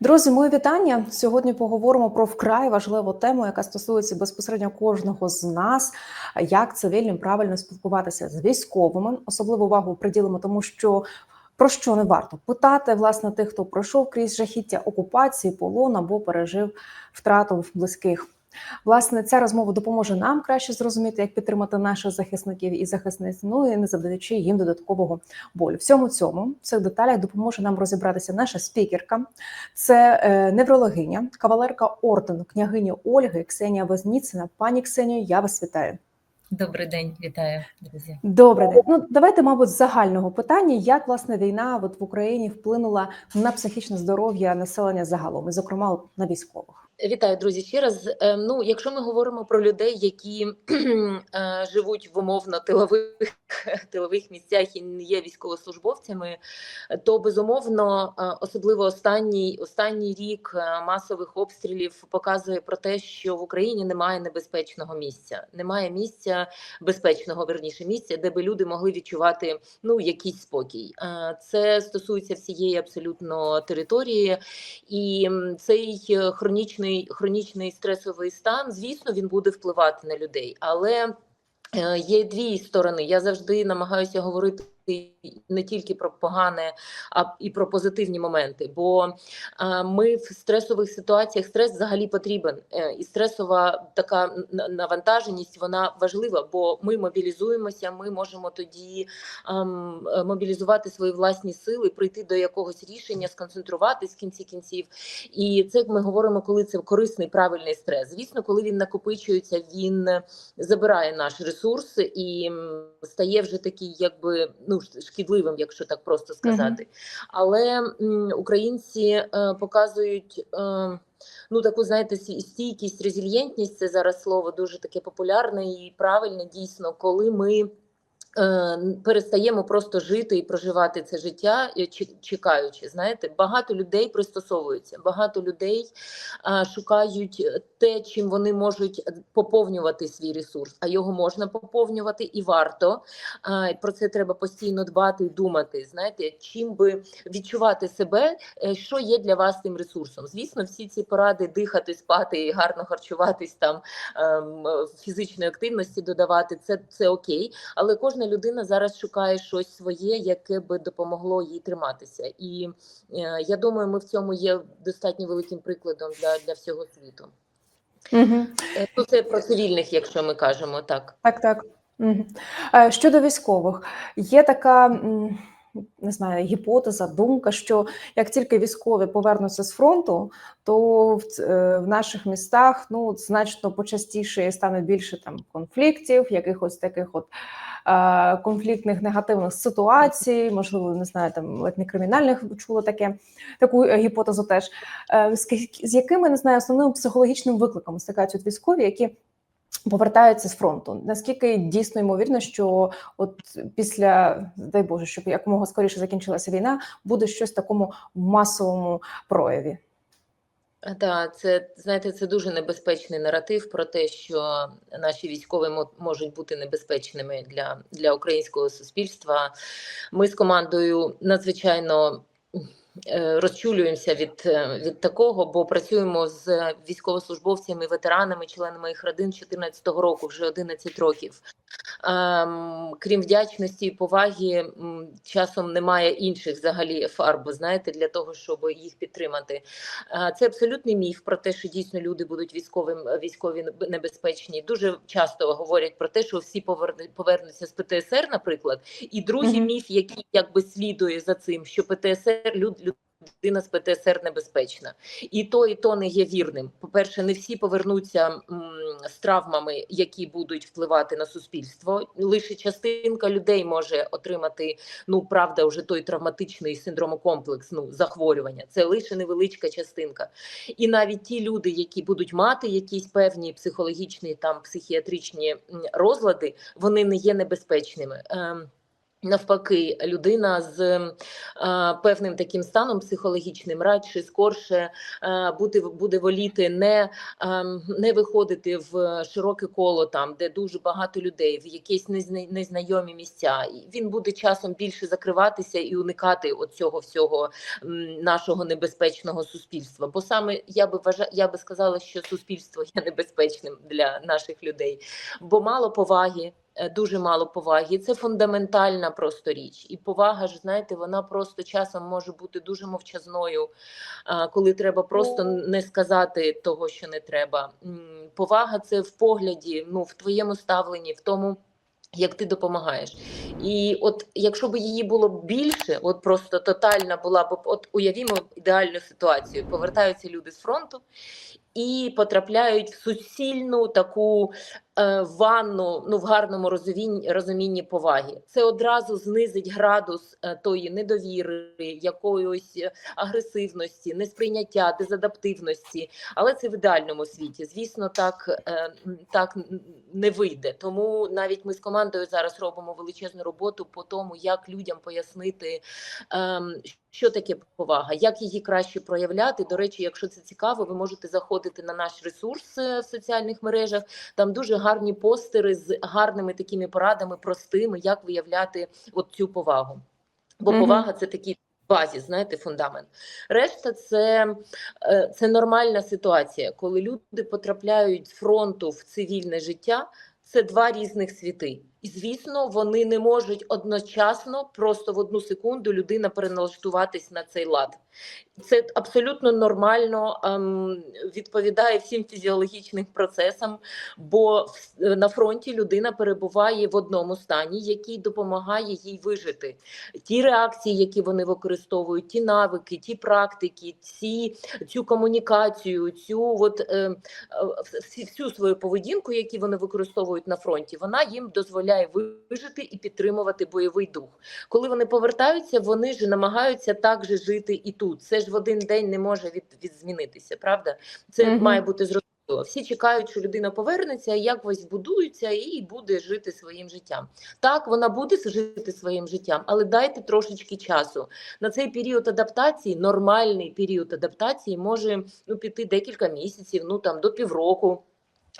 Друзі, мої вітання. Сьогодні поговоримо про вкрай важливу тему, яка стосується безпосередньо кожного з нас. Як цивільним правильно спілкуватися з військовими. Особливу увагу приділимо, тому що про що не варто питати власне тих, хто пройшов крізь жахіття окупації, полон або пережив втрату близьких. Власне, ця розмова допоможе нам краще зрозуміти, як підтримати наших захисників і захисниць, ну і не завдаючи їм додаткового болю. Всьому цьому в цих деталях допоможе нам розібратися наша спікерка. Це е, неврологиня, кавалерка ордену княгині Ольги Ксенія Возніцина. Пані Ксенію, я вас вітаю. Добрий день, вітаю, друзі. Добрий день. Ну давайте, мабуть, з загального питання, як власне війна от в Україні вплинула на психічне здоров'я населення загалом, і зокрема на військових. Вітаю, друзі. Ще раз. Е, Ну, якщо ми говоримо про людей, які е, живуть в умовно тилових тилових місцях і не є військовослужбовцями, то безумовно, е, особливо останній останній рік масових обстрілів показує про те, що в Україні немає небезпечного місця, немає місця безпечного верніше місця, де би люди могли відчувати ну якийсь спокій. Це стосується всієї абсолютно території, і цей е, хронічний хронічний стресовий стан, звісно, він буде впливати на людей, але е, є дві сторони. Я завжди намагаюся говорити. Не тільки про погане, а і про позитивні моменти. Бо ми в стресових ситуаціях стрес взагалі потрібен, е, і стресова така навантаженість вона важлива, бо ми мобілізуємося. Ми можемо тоді мобілізувати свої власні сили, прийти до якогось рішення, сконцентруватись в кінці кінців. І це ми говоримо, коли це корисний правильний стрес. Звісно, коли він накопичується, він забирає наш ресурс і стає вже такий, якби ну ш- шкідливим, якщо так просто сказати. Але м, українці е, показують. Е, Ну, таку, знаєте, стійкість, резильєнтність це зараз слово дуже таке популярне і правильне дійсно, коли ми перестаємо просто жити і проживати це життя, е, чекаючи. Знаєте, багато людей пристосовуються, багато людей шукають е, те, чим вони можуть е, поповнювати свій ресурс, а його можна поповнювати і варто. Про це треба постійно дбати і думати. Знаєте, чим би відчувати себе, е, що є для вас тим ресурсом. Звісно, всі ці поради дихати, спати і гарно харчуватись там ем, е, фізичної активності додавати. Це, це окей, але кожна людина зараз шукає щось своє, яке би допомогло їй триматися. І е, я думаю, ми в цьому є достатньо великим прикладом для, для всього світу. Угу. Ну, це про цивільних, якщо ми кажемо так. Так, так. Угу. Щодо військових, є така. Не знаю, гіпотеза, думка, що як тільки військові повернуться з фронту, то в, е, в наших містах ну значно почастіше стане більше там конфліктів, якихось таких от е, конфліктних негативних ситуацій, можливо, не знаю, там ледь не кримінальних чула таке таку е, гіпотезу. Теж з, якими не знаю основним психологічним викликом стикаються військові, які повертаються з фронту. Наскільки дійсно ймовірно, що от після дай Боже, щоб якомога скоріше закінчилася війна, буде щось в такому масовому прояві? Так, це знаєте, це дуже небезпечний наратив про те, що наші військові мо- можуть бути небезпечними для, для українського суспільства. Ми з командою надзвичайно е, розчулюємося від, е, від такого, бо працюємо з військовослужбовцями, ветеранами, членами їх родин з 14-го року, вже 11 років. Ем, крім вдячності і поваги, часом немає інших взагалі фарб, знаєте, для того, щоб їх підтримати. Е, Це абсолютний міф про те, що дійсно люди будуть військовим військові небезпечні. Дуже часто говорять про те, що всі повернуться з ПТСР, наприклад. І другий міф, який якби слідує за цим, що ПТСР люд, людина з ПТСР небезпечна. І то, і то не є вірним. По-перше, не всі повернуться з травмами, які будуть впливати на суспільство. Лише частинка людей може отримати ну правда, вже той травматичний синдромокомплекс, ну захворювання. Це лише невеличка частинка. І навіть ті люди, які будуть мати якісь певні психологічні там психіатричні розлади, вони не є небезпечними. Навпаки, людина з е, певним таким станом психологічним радше скорше е, буде, буде воліти не, е, не виходити в широке коло, там де дуже багато людей, в якісь незна- незнайомі місця. Він буде часом більше закриватися і уникати от цього всього нашого небезпечного суспільства. Бо саме я би вважа, я би сказала, що суспільство є небезпечним для наших людей, бо мало поваги. Е, Дуже мало поваги, це фундаментальна просто річ. І повага ж, знаєте, вона просто часом може бути дуже мовчазною, коли треба просто не сказати того, що не треба. Повага це в погляді, ну в твоєму ставленні, в тому. Як ти допомагаєш, і от якщо б її було більше, от просто тотальна була б, от уявімо ідеальну ситуацію. Повертаються люди з фронту і потрапляють в суцільну таку е, ванну, ну в гарному розумінні, розумінні поваги. Це одразу знизить градус е, тої недовіри, якоїсь е, агресивності, несприйняття, дезадаптивності. Але це в ідеальному світі. Звісно, так, е, так не вийде. Тому навіть ми з командою зараз робимо величезну роботу по тому, як людям пояснити, ем, що таке повага, як її краще проявляти. До речі, якщо це цікаво, ви можете заходити на наш ресурс е, в соціальних мережах. Там дуже гарні постери з гарними такими порадами, простими, як виявляти от цю повагу. Бо Мгм. повага це такий базі, знаєте, фундамент. Решта це, е, це нормальна ситуація, коли люди потрапляють з фронту в цивільне життя. Це два різних світи. Звісно, вони не можуть одночасно, просто в одну секунду людина переналаштуватись на цей лад. Це абсолютно нормально ем, відповідає всім фізіологічним процесам, бо на фронті людина перебуває в одному стані, який допомагає їй вижити. Ті реакції, які вони використовують, ті навики, ті практики, ці, цю комунікацію, цю от, е, е, всю свою поведінку, які вони використовують на фронті, вона їм дозволяє вижити і підтримувати бойовий дух. Коли вони повертаються, вони ж намагаються так же жити і тут. Це ж в один день не може від, відзмінитися, правда? Це Мгм. має бути зрозуміло. Всі чекають, що людина повернеться, якось збудується і буде жити своїм життям. Так, вона буде жити своїм життям, але дайте трошечки часу. На цей період адаптації, нормальний період адаптації, може ну, піти декілька місяців, ну там до півроку.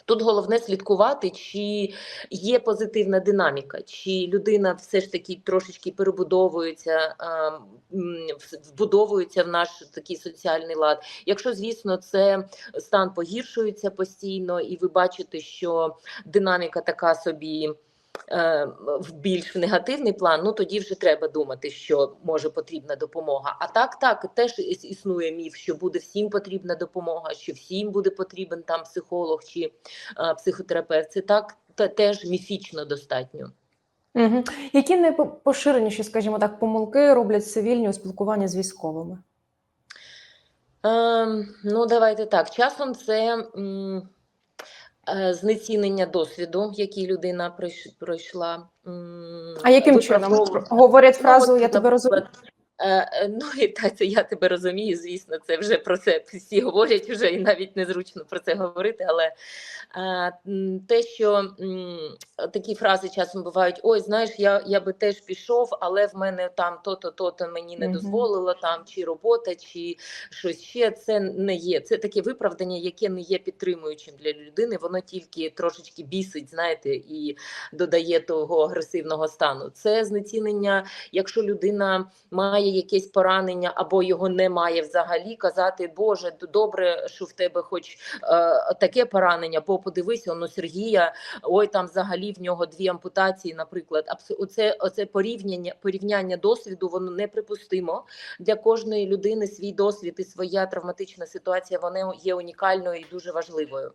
Тут головне слідкувати, чи є позитивна динаміка, чи людина все ж таки трошечки перебудовується, вбудовується в наш такий соціальний лад. Якщо, звісно, це стан погіршується постійно, і ви бачите, що динаміка така собі. Е, В більш негативний план, ну тоді вже треба думати, що може потрібна допомога. А так, так теж існує міф, що буде всім потрібна допомога, що всім буде потрібен там психолог чи е, психотерапевт. Це так те- теж міфічно достатньо. Угу. Які найпоширеніші, скажімо так, помилки роблять цивільні у спілкуванні з військовими? Ем, ну, давайте так. Часом це м, е, знецінення досвіду, який людина пройш- пройшла. А яким чином говорять фразу Я тебе розумію? Е, е, ну і так, це я тебе розумію. Звісно, це вже про це всі говорять вже і навіть незручно про це говорити. Але е, те, що м, такі фрази часом бувають: ой, знаєш, я, я би теж пішов, але в мене там то-то, то-то мені не дозволило, там чи робота, чи щось ще. Це не є. Це таке виправдання, яке не є підтримуючим для людини. Воно тільки трошечки бісить, знаєте, і додає того агресивного стану. Це знецінення, якщо людина має якесь поранення або його немає взагалі, казати Боже, добре, що в тебе хоч е, таке поранення, бо подивись, он у Сергія, ой, там взагалі в нього дві ампутації, наприклад. Оце, оце порівняння, порівняння досвіду, воно неприпустимо. Для кожної людини свій досвід і своя травматична ситуація вона є унікальною і дуже важливою.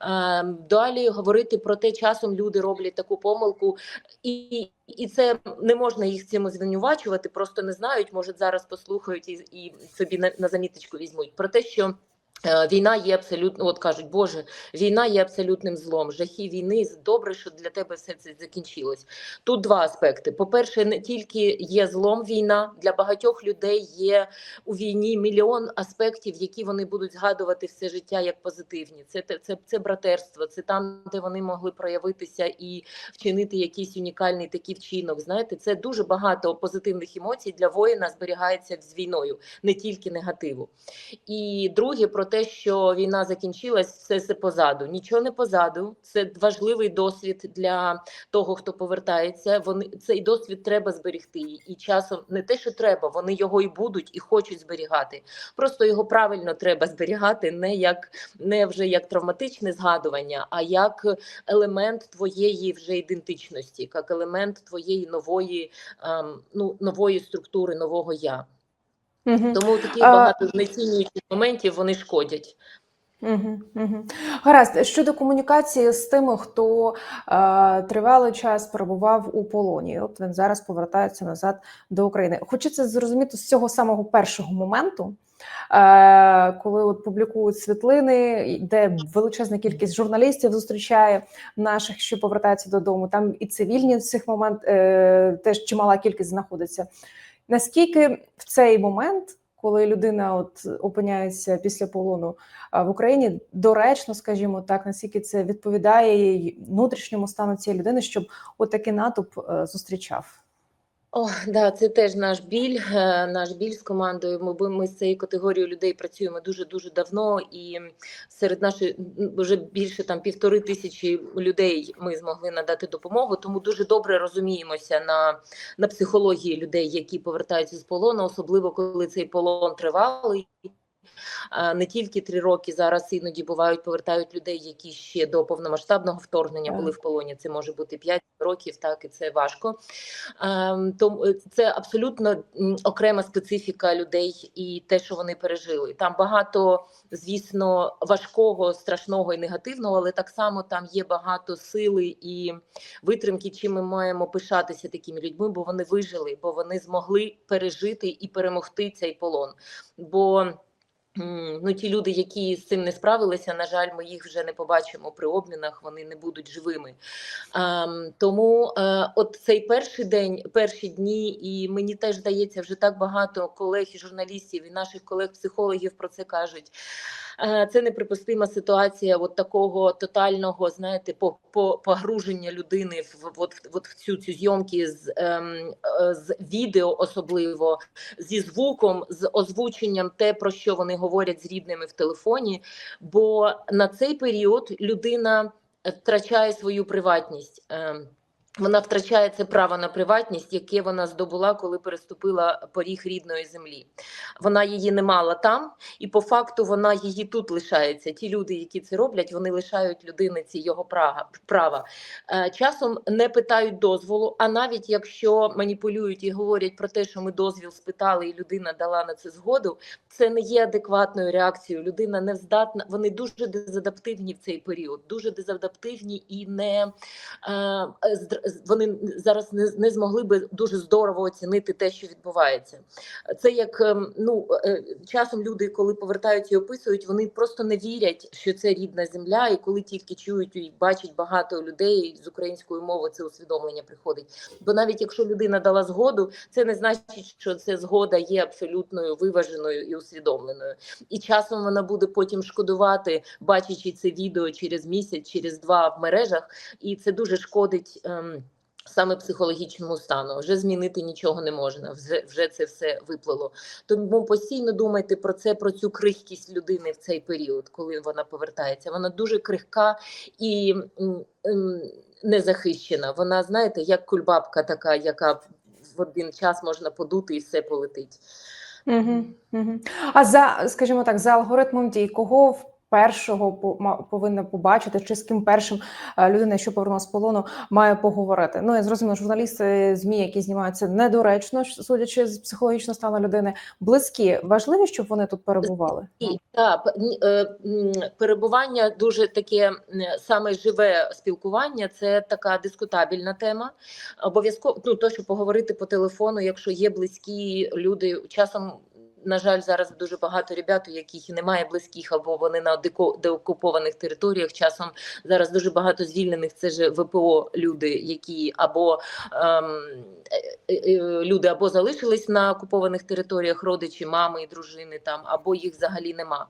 Е, далі говорити про те, часом люди роблять таку помилку, і, і це не можна їх цим звинувачувати, просто не знають, може зараз послухають і, і собі на, на заміточку візьмуть. Про те, що Війна є абсолютно, от кажуть, Боже, війна є абсолютним злом. Жахи війни добре, що для тебе все це закінчилось. Тут два аспекти. По-перше, не тільки є злом війна, для багатьох людей є у війні мільйон аспектів, які вони будуть згадувати все життя як позитивні. Це те- це, це братерство, це там, де вони могли проявитися і вчинити якийсь унікальний такий вчинок. Знаєте, це дуже багато позитивних емоцій для воїна зберігається з війною, не тільки негативу. І друге про те, що війна закінчилась, все це позаду. Нічого не позаду. Це важливий досвід для того, хто повертається. Вони цей досвід треба зберегти. І часом не те, що треба, вони його і будуть, і хочуть зберігати. Просто його правильно треба зберігати, не як не вже як травматичне згадування, а як елемент твоєї вже ідентичності, як елемент твоєї нової, ем, ну нової структури, нового я. Угу. Тому таких багато знецінюючих моментів вони шкодять. Угу, угу. Гаразд, щодо комунікації з тими, хто е, тривалий час перебував у полоні, от він зараз повертається назад до України. Хочеться зрозуміти з цього самого першого моменту, е, коли от публікують світлини, де величезна кількість журналістів зустрічає наших, що повертаються додому. Там і цивільні в цих момент е, теж чимала кількість знаходиться. Наскільки в цей момент, коли людина от опиняється після полону в Україні, доречно, скажімо так, наскільки це відповідає внутрішньому стану цієї людини, щоб отакий натовп е, зустрічав? О, да, це теж наш біль, е, наш біль з командою. Ми, ми з цією категорією людей працюємо дуже дуже давно, і серед нашої вже більше там півтори тисячі людей ми змогли надати допомогу. Тому дуже добре розуміємося на, на психології людей, які повертаються з полону, особливо коли цей полон тривалий. Не тільки три роки зараз іноді бувають, повертають людей, які ще до повномасштабного вторгнення були в полоні. Це може бути 5 років, так і це важко. Ем, Тому це абсолютно окрема специфіка людей і те, що вони пережили. Там багато, звісно, важкого, страшного і негативного, але так само там є багато сили і витримки, чим ми маємо пишатися такими людьми, бо вони вижили, бо вони змогли пережити і перемогти цей полон. Бо Ну, ті люди, які з цим не справилися, на жаль, ми їх вже не побачимо при обмінах, вони не будуть живими. Ем, тому е, от цей перший день, перші дні, і мені теж здається, вже так багато колег і журналістів і наших колег-психологів про це кажуть. Це неприпустима ситуація от такого тотального, знаєте, по, по погруження людини в от, от в цю цю зйомки з, ем, е, з відео, особливо зі звуком, з озвученням те, про що вони говорять з рідними в телефоні. Бо на цей період людина втрачає свою приватність. Ем, Вона втрачає це право на приватність, яке вона здобула, коли переступила поріг рідної землі. Вона її не мала там, і по факту вона її тут лишається. Ті люди, які це роблять, вони лишають людиниці його права. Е, Часом не питають дозволу, а навіть якщо маніпулюють і говорять про те, що ми дозвіл спитали, і людина дала на це згоду, це не є адекватною реакцією. Людина не здатна. Вони дуже дезадаптивні в цей період, дуже дезадаптивні і не е, здр- вони зараз не, не змогли би дуже здорово оцінити те, що відбувається. Це як ем, ну е, часом люди, коли повертаються і описують, вони просто не вірять, що це рідна земля, і коли тільки чують і бачать багато людей з української мови, це усвідомлення приходить. Бо навіть якщо людина дала згоду, це не значить, що ця згода є абсолютною виваженою і усвідомленою. І часом вона буде потім шкодувати, бачачи це відео через місяць, через два в мережах, і це дуже шкодить. Ем, Саме психологічному стану вже змінити нічого не можна, вже вже це все виплило. Тому постійно думайте про це, про цю крихкість людини в цей період, коли вона повертається. Вона дуже крихка і м, м, незахищена. Вона, знаєте, як кульбабка така, яка в один час можна подути і все полетить. Угу, угу. А за, скажімо так, за алгоритмом дій, кого першого по- повинна побачити, чи з ким першим е, людина, що повернулася з полону, має поговорити? Ну, я зрозуміла, журналісти ЗМІ, які знімаються недоречно, судячи з психологічного стану людини, близькі. Важливо, щоб вони тут перебували? І так, е, перебування дуже таке саме живе спілкування. Це така дискутабельна тема. Обов'язково ну то, що поговорити по телефону, якщо є близькі люди, часом на жаль, зараз дуже багато ребят, у яких немає близьких, або вони на деокупованих територіях. Часом зараз дуже багато звільнених. Це ж ВПО люди, які або ем, е, е, люди або залишились на окупованих територіях, родичі, мами і дружини там, або їх взагалі нема.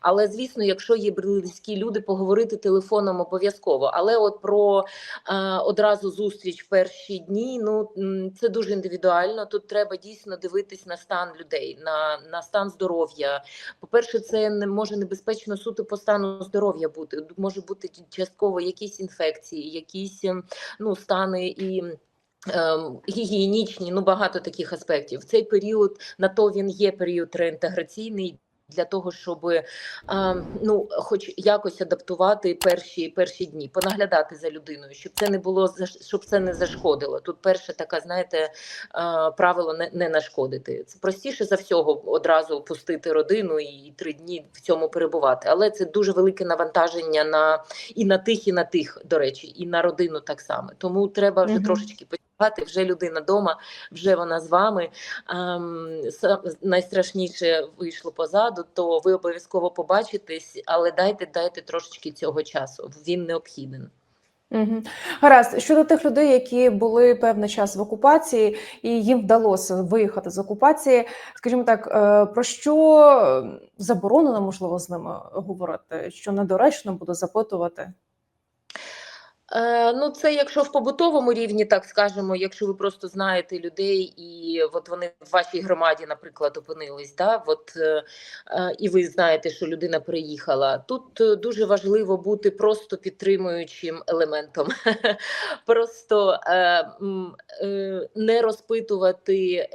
Але звісно, якщо є близькі люди, поговорити телефоном обов'язково. Але от про е, одразу зустріч в перші дні, ну це дуже індивідуально. Тут треба дійсно дивитись на стан людей, на, на стан здоров'я. По-перше, це не може небезпечно суто по стану здоров'я бути. Може бути частково якісь інфекції, якісь ем, ну стани і. ем, Гігієнічні, ну багато таких аспектів. В цей період на то він є період реінтеграційний для того, щоб ну, хоч якось адаптувати перші перші дні, понаглядати за людиною, щоб це не було щоб це не зашкодило. Тут перше така, знаєте, правило не, не нашкодити. Це простіше за всього одразу пустити родину і три дні в цьому перебувати. Але це дуже велике навантаження на і на тих, і на тих, до речі, і на родину так само. Тому треба вже Мгм. трошечки. Вже людина вдома, вже вона з вами. Ем, найстрашніше вийшло позаду, то ви обов'язково побачитесь, але дайте, дайте трошечки цього часу. Він необхіден. Угу. Гаразд, щодо тих людей, які були певний час в окупації, і їм вдалося виїхати з окупації, скажімо так, е, про що заборонено можливо з ними говорити, що недоречно буде запитувати? Е, ну, це якщо в побутовому рівні, так скажемо, якщо ви просто знаєте людей, і от вони в вашій громаді, наприклад, опинились, да, от, е, е, і ви знаєте, що людина приїхала. Тут дуже важливо бути просто підтримуючим елементом, просто не розпитувати,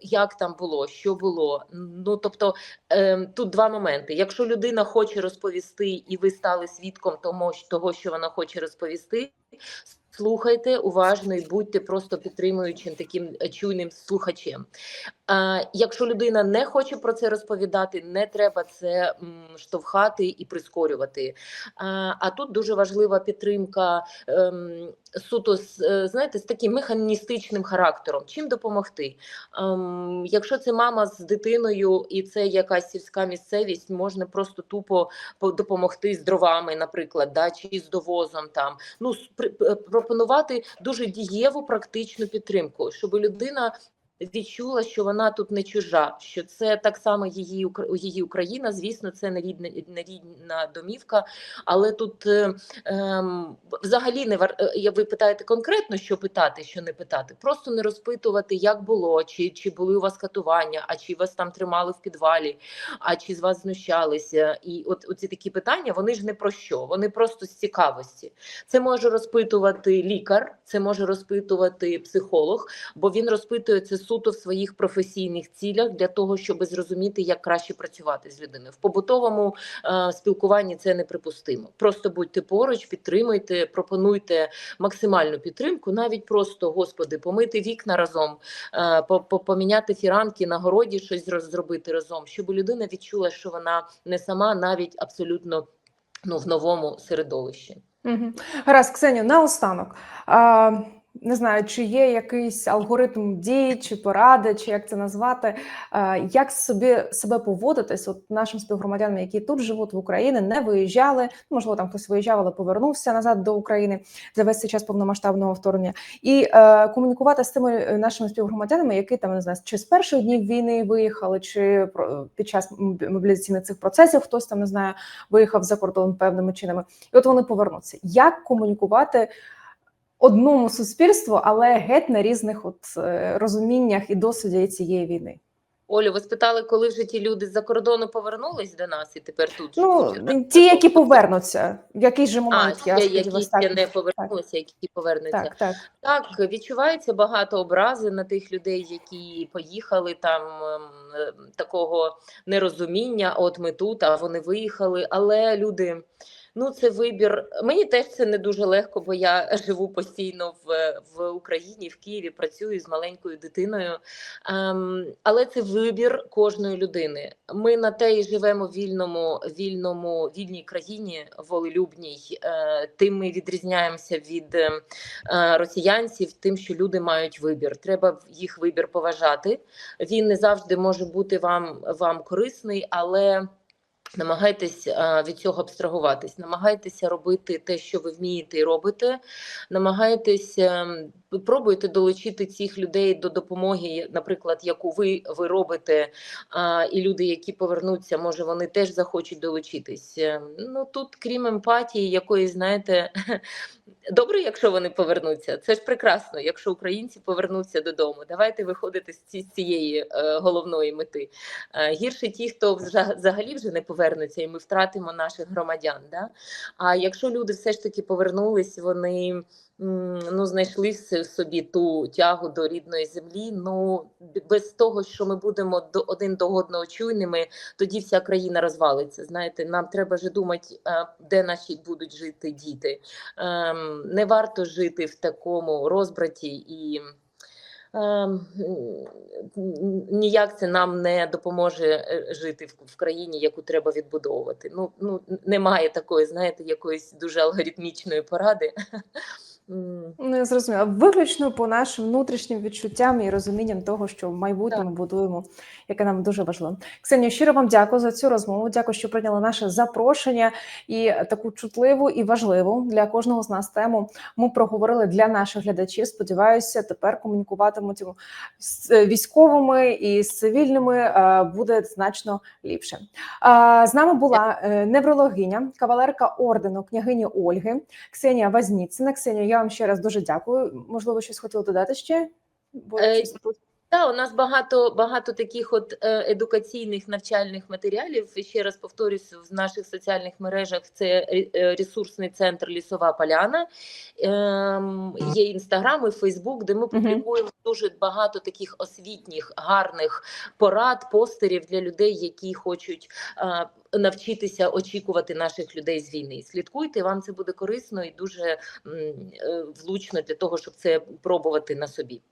як там було, що було. Ну тобто тут два моменти. Якщо людина хоче розповісти, і ви стали свідком того, що вона хоче розповісти, слухайте уважно і будьте просто підтримуючим таким е, чуйним слухачем. Якщо людина не хоче про це розповідати, не треба це штовхати і прискорювати. А, тут дуже важлива підтримка ем, суто з е, знаєте, з таким механістичним характером. Чим допомогти? Ем, якщо це мама з дитиною і це якась сільська місцевість, можна просто тупо по- допомогти з дровами, наприклад, да, чи з довозом там. Ну пропонувати дуже дієву практичну підтримку, щоб людина. Відчула, що вона тут не чужа, що це так само її її Україна. Звісно, це не рідна, не рідна домівка, але тут е, ем, взагалі не вар... е, ви питаєте конкретно, що питати, що не питати. Просто не розпитувати, як було, чи, чи були у вас катування, а чи вас там тримали в підвалі, а чи з вас знущалися. І от оці такі питання, вони ж не про що, вони просто з цікавості. Це може розпитувати лікар, це може розпитувати психолог, бо він розпитує це суто в своїх професійних цілях для того, щоб зрозуміти, як краще працювати з людиною. В побутовому е, спілкуванні це неприпустимо. Просто будьте поруч, підтримуйте, пропонуйте максимальну підтримку, навіть просто господи, помити вікна разом, е, по- по- поміняти фіранки на городі, щось зробити разом, щоб людина відчула, що вона не сама, навіть абсолютно ну в новому середовищі. Угу. Гаразд, Ксенію, наостанок. А, не знаю, чи є якийсь алгоритм дій, чи поради, чи як це назвати, як собі себе поводитись от нашим співгромадянам, які тут живуть в Україні, не виїжджали. Можливо, там хтось виїжджав, але повернувся назад до України за весь цей час повномасштабного вторгнення, і е, комунікувати з тими е, нашими співгромадянами, які там не знаю, чи з перших днів війни виїхали, чи під час мобілізаційних цих процесів хтось там не знаю, виїхав за кордон певними чинами, і от вони повернуться. Як комунікувати одному суспільству, але геть на різних от е, розуміннях і досвіді цієї війни? Олю, ви спитали, коли вже ті люди з-за кордону повернулись до нас і тепер тут Ну живуть, ті, які повернуться, в якийсь же а, момент я ще які сподіваюся, так. не повернулися, які повернуться. Так, так. Так, відчувається багато образи на тих людей, які поїхали там ем, такого нерозуміння. От ми тут, а вони виїхали. Але люди Ну, це вибір. Мені теж це не дуже легко, бо я живу постійно в, в Україні, в Києві, працюю з маленькою дитиною. Ем, але це вибір кожної людини. Ми на те і живемо в вільному, вільному, вільній країні, волелюбній. Е, тим ми відрізняємося від е, росіянців, тим, що люди мають вибір. Треба їх вибір поважати. Він не завжди може бути вам, вам корисний, але. Намагайтесь е, від цього абстрагуватись, намагайтеся робити те, що ви вмієте і робите. Намагайтесь пробуйте долучити цих людей до допомоги, наприклад, яку ви, ви робите, а, і люди, які повернуться, може вони теж захочуть долучитись. Ем, Ну тут, крім емпатії, якої знаєте, добре, якщо вони повернуться. Це ж прекрасно, якщо українці повернуться додому. Давайте виходити з цієї е, головної мети. Е, Гірше ті, хто вза- взагалі вже не повернуться, і ми втратимо наших громадян. Да? А якщо люди все ж таки повернулись, вони ну, знайшли собі ту тягу до рідної землі. Ну без того, що ми будемо до один до одного чуйними, тоді вся країна розвалиться. Знаєте, нам треба ж думати, де наші будуть жити діти. Ем, Не варто жити в такому розбраті і. Ем, Ніяк це нам не допоможе е, жити в країні, яку треба відбудовувати. Ну, ну немає такої, знаєте, якоїсь дуже алгоритмічної поради. Не зрозуміла. Виключно по нашим внутрішнім відчуттям і розумінням того, що в майбутньому будуємо, яке нам дуже важливо. Ксенія, щиро вам дякую за цю розмову. Дякую, що прийняли наше запрошення і таку чутливу і важливу для кожного з нас тему. Ми проговорили для наших глядачів. Сподіваюся, тепер комунікуватимуть з е, військовими і з цивільними е, буде значно ліпше. З нами була е, неврологиня, кавалерка ордену княгині Ольги Ксенія Вазніцина. Ксенія, я вам ще раз дуже дякую. Можливо, щось хотіли додати ще? Бо Е, щось тут- Та, у нас багато багато таких от е, едукаційних навчальних матеріалів. І Ще раз повторюсь, в наших соціальних мережах це е, ресурсний центр Лісова Поляна. Ем, є інстаграм і Фейсбук, де ми публікуємо дуже багато таких освітніх, гарних порад, постерів для людей, які хочуть е, навчитися очікувати наших людей з війни. Слідкуйте, вам це буде корисно і дуже е, влучно для того, щоб це пробувати на собі.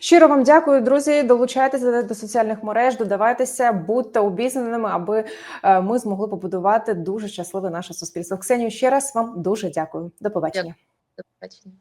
Щиро вам дякую, друзі. Долучайтеся до соціальних мереж, додавайтеся, будьте обізнаними, аби е, ми змогли побудувати дуже щасливе наше суспільство. Ксенію, ще раз вам дуже дякую. До побачення. До побачення.